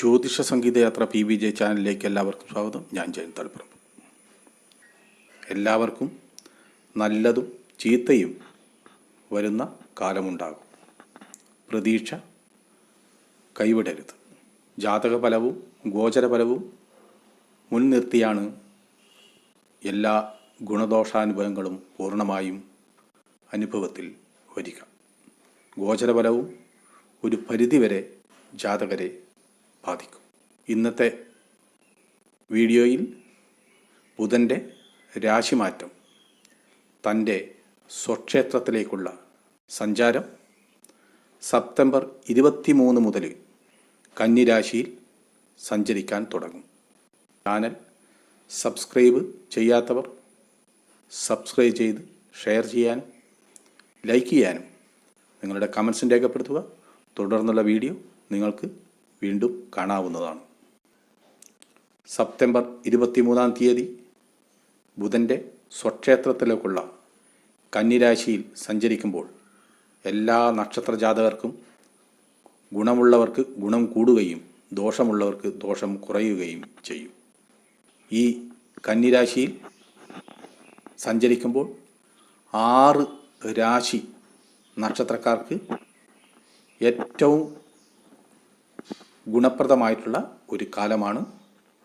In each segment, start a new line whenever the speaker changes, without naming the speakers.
ജ്യോതിഷ സംഗീതയാത്ര P V J ചാനലിലേക്ക് എല്ലാവർക്കും സ്വാഗതം. ഞാൻ ജയൻ തളിപ്പറമ്പ്. എല്ലാവർക്കും നല്ലതും ചീത്തയും വരുന്ന കാലമുണ്ടാകും. പ്രതീക്ഷ കൈവിടരുത്. ജാതക ഫലവും ഗോചര ഫലവും മുൻനിർത്തിയാണ് എല്ലാ ഗുണദോഷാനുഭവങ്ങളും പൂർണമായും അനുഭവത്തിൽ വരിക. ഗോചരഫലവും ഒരു പരിധിവരെ ജാതകരെ ബാധിക്കും. ഇന്നത്തെ വീഡിയോയിൽ ബുധന്റെ രാശിമാറ്റം തന്റെ സ്വക്ഷേത്രത്തിലേക്കുള്ള സഞ്ചാരം സെപ്റ്റംബർ ഇരുപത്തിമൂന്ന് മുതൽ കന്നിരാശിയിൽ സഞ്ചരിക്കാൻ തുടങ്ങും. ചാനൽ സബ്സ്ക്രൈബ് ചെയ്യാത്തവർ സബ്സ്ക്രൈബ് ചെയ്ത് ഷെയർ ചെയ്യാനും ലൈക്ക് ചെയ്യാനും നിങ്ങളുടെ കമൻസും രേഖപ്പെടുത്തുക. തുടർന്നുള്ള വീഡിയോ നിങ്ങൾക്ക് വീണ്ടും കാണാവുന്നതാണ്. സെപ്റ്റംബർ ഇരുപത്തിമൂന്നാം തീയതി ബുധന്റെ സ്വക്ഷേത്രത്തിലേക്കുള്ള കന്നിരാശിയിൽ സഞ്ചരിക്കുമ്പോൾ എല്ലാ നക്ഷത്ര ജാതകർക്കും ഗുണമുള്ളവർക്ക് ഗുണം കൂടുകയും ദോഷമുള്ളവർക്ക് ദോഷം കുറയുകയും ചെയ്യും. ഈ കന്നിരാശിയിൽ സഞ്ചരിക്കുമ്പോൾ ആറ് രാശി നക്ഷത്രക്കാർക്ക് ഏറ്റവും ഗുണപ്രദമായിട്ടുള്ള ഒരു കാലമാണ്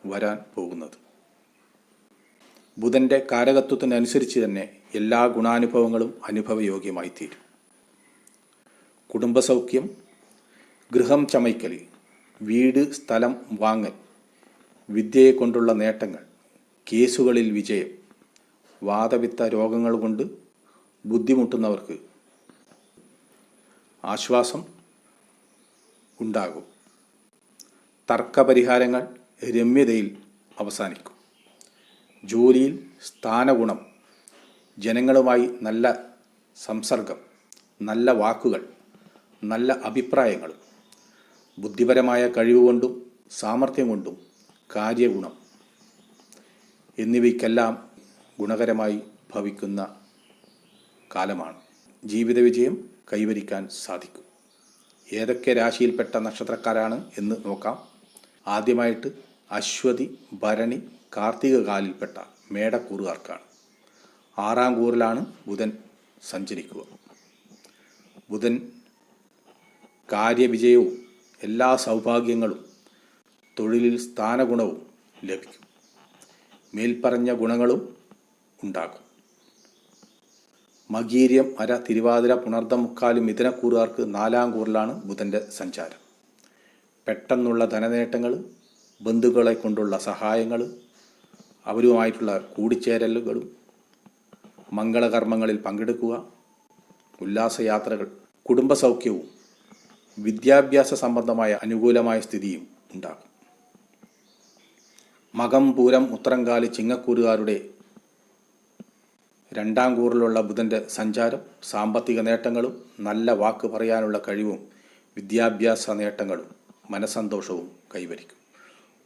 വരാൻ പോകുന്നത്. ബുധന്റെ കാരകത്വത്തിനനുസരിച്ച് തന്നെ എല്ലാ ഗുണാനുഭവങ്ങളും അനുഭവയോഗ്യമായി തീരും കുടുംബസൗഖ്യം ഗൃഹം ചമയ്ക്കൽ വീട് സ്ഥലം വാങ്ങൽ വിദ്യയെ കൊണ്ടുള്ള നേട്ടങ്ങൾ കേസുകളിൽ വിജയം വാതപിത്ത രോഗങ്ങൾ കൊണ്ട് ബുദ്ധിമുട്ടുന്നവർക്ക് ആശ്വാസം ഉണ്ടാകും. തർക്കപരിഹാരങ്ങൾ രമ്യതയിൽ അവസാനിക്കും. ജോലിയിൽ സ്ഥാനഗുണം ജനങ്ങളുമായി നല്ല സംസർഗം നല്ല വാക്കുകൾ നല്ല അഭിപ്രായങ്ങൾ ബുദ്ധിപരമായ കഴിവ് കൊണ്ടും സാമർഥ്യം കൊണ്ടും കാര്യഗുണം എന്നിവയ്ക്കെല്ലാം ഗുണകരമായി ഭവിക്കുന്ന കാലമാണ്. ജീവിത വിജയം കൈവരിക്കാൻ സാധിക്കും. ഏതൊക്കെ രാശിയിൽപ്പെട്ട നക്ഷത്രക്കാരാണ് എന്ന് നോക്കാം. ആദ്യമായിട്ട് അശ്വതി ഭരണി കാർത്തിക കാലിൽപ്പെട്ട മേടക്കൂറുകാർക്കാണ്. ആറാം കൂറിലാണ് ബുധൻ സഞ്ചരിക്കുക. ബുധൻ കാര്യവിജയവും എല്ലാ സൗഭാഗ്യങ്ങളും തൊഴിലിൽ സ്ഥാനഗുണവും ലഭിക്കും. മേൽപ്പറഞ്ഞ ഗുണങ്ങളും ഉണ്ടാകും മകീര്യം അര തിരുവാതിര പുണർദം മുക്കാലും മിഥുനക്കൂറുകാർക്ക് നാലാം കൂറിലാണ് ബുധന്റെ സഞ്ചാരം. പെട്ടെന്നുള്ള ധനനേട്ടങ്ങൾ ബന്ധുക്കളെ കൊണ്ടുള്ള സഹായങ്ങൾ അവരുമായിട്ടുള്ള കൂടിച്ചേരലുകളും മംഗളകർമ്മങ്ങളിൽ പങ്കെടുക്കുക ഉല്ലാസയാത്രകൾ കുടുംബസൗഖ്യവും വിദ്യാഭ്യാസ സംബന്ധമായ അനുകൂലമായ സ്ഥിതിയും ഉണ്ടാകും. മകം പൂരം ഉത്തരങ്കാലി ചിങ്ങക്കൂറുകാരുടെ രണ്ടാം കൂറിലുള്ള ബുധന്റെ സഞ്ചാരം സാമ്പത്തിക നേട്ടങ്ങളും നല്ല വാക്ക് പറയാനുള്ള കഴിവും വിദ്യാഭ്യാസ നേട്ടങ്ങളും മനസന്തോഷവും കൈവരിക്കും.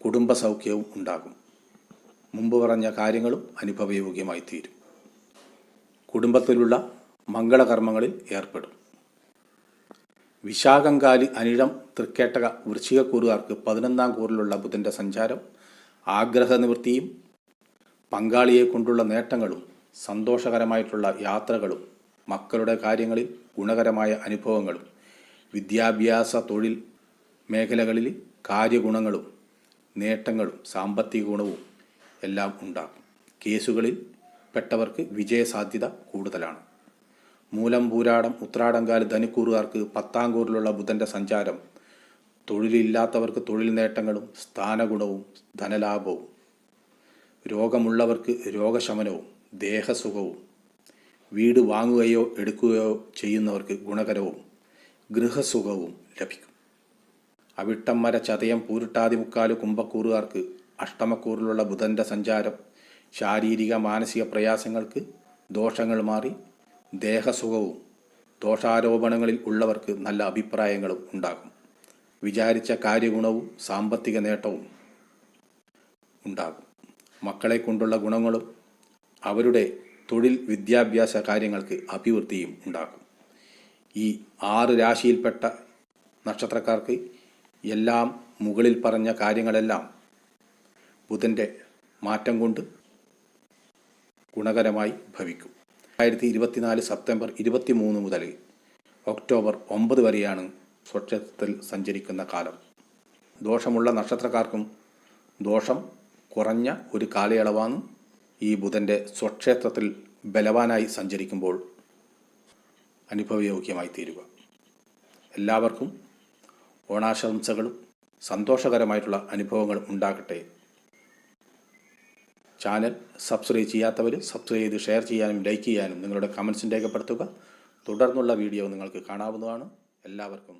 കുടുംബസൗഖ്യവും ഉണ്ടാകും. മുമ്പ് പറഞ്ഞ കാര്യങ്ങളും അനുഭവയോഗ്യമായി തീരും. കുടുംബത്തിലുള്ള മംഗളകർമ്മങ്ങളിൽ ഏർപ്പെടും. വിശാഖങ്കാലി അനിഴം തൃക്കേട്ടക വൃശ്ചികക്കൂറുകാർക്ക് പതിനൊന്നാം കൂറിലുള്ള ബുധന്റെ സഞ്ചാരം ആഗ്രഹ നിവൃത്തിയും പങ്കാളിയെ കൊണ്ടുള്ള നേട്ടങ്ങളും സന്തോഷകരമായിട്ടുള്ള യാത്രകളും മക്കളുടെ കാര്യങ്ങളിൽ ഗുണകരമായ അനുഭവങ്ങളും വിദ്യാഭ്യാസ തൊഴിൽ മേഖലകളിൽ കാര്യഗുണങ്ങളും നേട്ടങ്ങളും സാമ്പത്തിക ഗുണവും എല്ലാം ഉണ്ടാകും. കേസുകളിൽ പെട്ടവർക്ക് വിജയസാധ്യത കൂടുതലാണ്. മൂലം പൂരാടം ഉത്രാടങ്കാൽ ധനുക്കൂറുകാർക്ക് പത്താംകൂറിലുള്ള ബുധന്റെ സഞ്ചാരം തൊഴിലില്ലാത്തവർക്ക് തൊഴിൽ നേട്ടങ്ങളും സ്ഥാനഗുണവും ധനലാഭവും രോഗമുള്ളവർക്ക് രോഗശമനവും ദേഹസുഖവും വീട് വാങ്ങുകയോ എടുക്കുകയോ ചെയ്യുന്നവർക്ക് ഗുണകരവും ഗൃഹസുഖവും ലഭിക്കും. അവിട്ടം മര ചതയം പൂരിട്ടാതി മുക്കാൽ കുംഭക്കൂറുകാർക്ക് അഷ്ടമക്കൂറിലുള്ള ബുധന്റെ സഞ്ചാരം ശാരീരിക മാനസിക പ്രയാസങ്ങൾക്ക് ദോഷങ്ങൾ മാറി ദേഹസുഖവും ദോഷാരോപണങ്ങളിൽ ഉള്ളവർക്ക് നല്ല അഭിപ്രായങ്ങളും ഉണ്ടാകും. വിചാരിച്ച കാര്യഗുണവും സാമ്പത്തിക നേട്ടവും ഉണ്ടാകും. മക്കളെ കൊണ്ടുള്ള ഗുണങ്ങളും അവരുടെ തൊഴിൽ വിദ്യാഭ്യാസ കാര്യങ്ങൾക്ക് അഭിവൃദ്ധിയും ഉണ്ടാകും. ഈ ആറ് രാശിയിൽപ്പെട്ട നക്ഷത്രക്കാർക്ക് എല്ലാം മുകളിൽ പറഞ്ഞ കാര്യങ്ങളെല്ലാം ബുധന്റെ മാറ്റം കൊണ്ട് ഗുണകരമായി ഭവിക്കും. രണ്ടായിരത്തി ഇരുപത്തിനാല് സെപ്റ്റംബർ ഇരുപത്തി മൂന്ന് മുതൽ ഒക്ടോബർ ഒമ്പത് വരെയാണ് സ്വക്ഷത്തിൽ സഞ്ചരിക്കുന്ന കാലം. ദോഷമുള്ള നക്ഷത്രക്കാർക്കും ദോഷം കുറഞ്ഞ ഒരു കാലയളവാണ് ഈ ബുധന്റെ സ്വക്ഷേത്രത്തിൽ ബലവാനായി സഞ്ചരിക്കുമ്പോൾ അനുഭവയോഗ്യമായി തീരുക എല്ലാവർക്കും ഓണാശംസകളും സന്തോഷകരമായിട്ടുള്ള അനുഭവങ്ങളും ഉണ്ടാകട്ടെ. ചാനൽ സബ്സ്ക്രൈബ് ചെയ്യാത്തവർ സബ്സ്ക്രൈബ് ചെയ്ത് ഷെയർ ചെയ്യാനും ലൈക്ക് ചെയ്യാനും നിങ്ങളുടെ കമൻസും രേഖപ്പെടുത്തുക. തുടർന്നുള്ള വീഡിയോ നിങ്ങൾക്ക് കാണാവുന്നതാണ്. എല്ലാവർക്കും